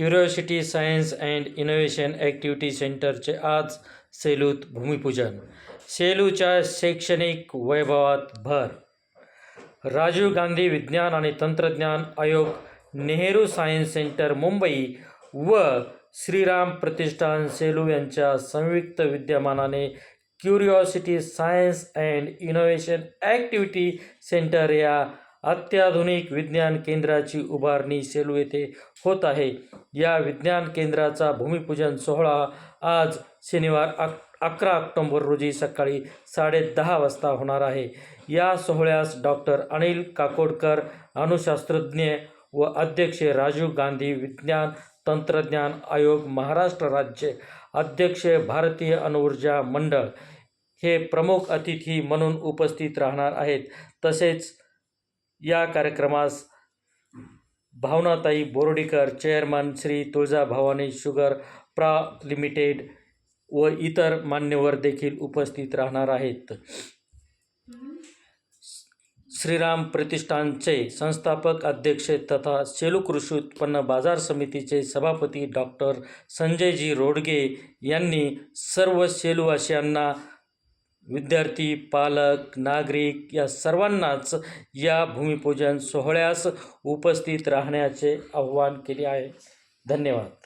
Curiosity science and innovation activity सेंटरचे आज सेलूत भूमिपूजन. सेलूच्या शैक्षणिक वैभवात भर. राजीव गांधी विज्ञान आणि तंत्रज्ञान आयोग नेहरू सायन्स सेंटर मुंबई व श्रीराम प्रतिष्ठान सेलू यांच्या संयुक्त विद्यमानाने curiosity science and innovation activity centre या अत्याधुनिक विज्ञान केंद्राची उभारणी सेलू येथे होत आहे. या विज्ञान केंद्राचा भूमिपूजन सोहळा आज शनिवार अक अकरा ऑक्टोंबर रोजी सकाळी साडेदहा वाजता होणार आहे. या सोहळ्यास डॉक्टर अनिल काकोडकर अणुशास्त्रज्ञ व अध्यक्ष राजीव गांधी विज्ञान तंत्रज्ञान आयोग महाराष्ट्र राज्य अध्यक्ष भारतीय अणुऊर्जा मंडळ हे प्रमुख अतिथी म्हणून उपस्थित राहणार आहेत. तसेच या कार्यक्रमास भावनाताई बोर्डीकर चेअरमन श्री तुळजाभवानी शुगर प्रा लिमिटेड व इतर मान्यवर देखील उपस्थित राहणार आहेत. श्रीराम प्रतिष्ठानचे संस्थापक अध्यक्ष तथा सेलू कृषी उत्पन्न बाजार समितीचे सभापती डॉक्टर संजयजी रोडगे यांनी सर्व सेलूवासियांना विद्यार्थी पालक नागरिक या सर्वांनाच या भूमिपूजन सोहळ्यास उपस्थित राहण्याचे आव्हान केले आहे. धन्यवाद.